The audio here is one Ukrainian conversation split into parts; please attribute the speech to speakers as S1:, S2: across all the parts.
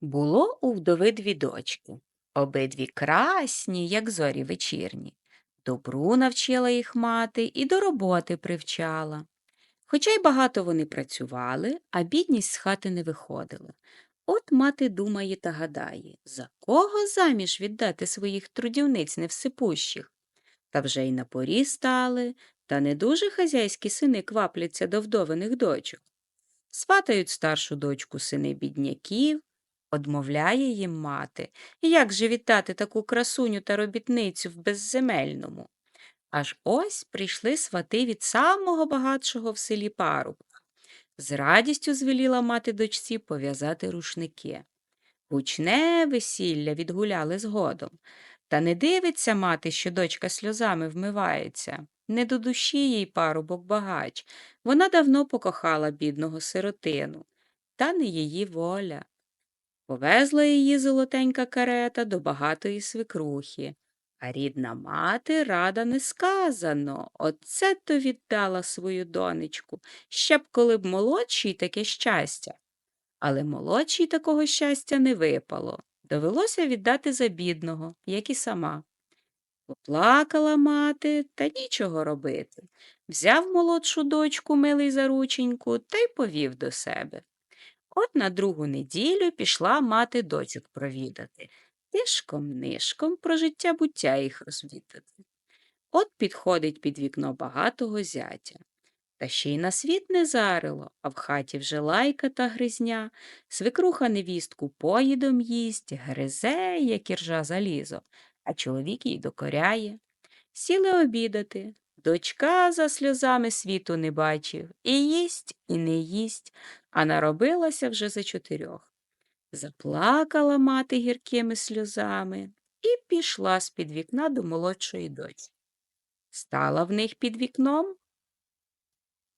S1: Було у вдови дві дочки, обидві красні, як зорі вечірні. Добру навчила їх мати і до роботи привчала. Хоча й багато вони працювали, а бідність з хати не виходила. От мати думає та гадає, за кого заміж віддати своїх трудівниць невсипущих? Та вже й на порі стали, та не дуже хазяйські сини квапляться до вдовиних дочок. Сватають старшу дочку сини бідняків, одмовляє їм мати. Як же вітати таку красуню та робітницю в безземельному? Аж ось прийшли свати від самого багатшого в селі парубка. З радістю звеліла мати дочці пов'язати рушники. Гучне весілля відгуляли згодом. Та не дивиться мати, що дочка сльозами вмивається. Не до душі їй парубок багач. Вона давно покохала бідного сиротину. Та не її воля. Повезла її золотенька карета до багатої свекрухи. А рідна мати рада не сказано. Оце то віддала свою донечку, ще б коли б молодшій таке щастя. Але молодшій такого щастя не випало. Довелося віддати за бідного, як і сама. Поплакала мати, та нічого робити. Взяв молодшу дочку милий за рученьку та й повів до себе. От на другу неділю пішла мати дочок провідати. Тишком нишком про життя буття їх розвідати. От підходить під вікно багатого зятя. Та ще й на світ не зарило, а в хаті вже лайка та гризня, свекруха невістку поїдом їсть, гризе, як іржа залізо, а чоловік їй докоряє. Сіли обідати. Дочка за сльозами світу не бачив, і їсть, і не їсть, а наробилася вже за чотирьох. Заплакала мати гіркими сльозами і пішла з-під вікна до молодшої дочі. Стала в них під вікном.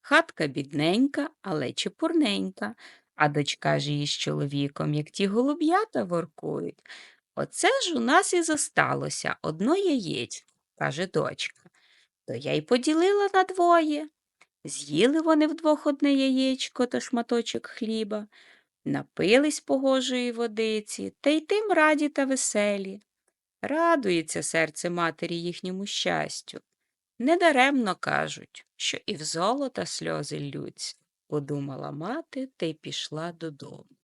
S1: Хатка бідненька, але чепурненька, а дочка ж її з чоловіком, як ті голуб'ята воркують. Оце ж у нас і зосталося одно яєчко, каже дочка. То я й поділила на двоє. З'їли вони вдвох одне яєчко та шматочок хліба, напились погожої водиці, та й тим раді та веселі. Радується серце матері їхньому щастю. Недаремно кажуть, що і в золота сльози ллються, подумала мати та й пішла додому.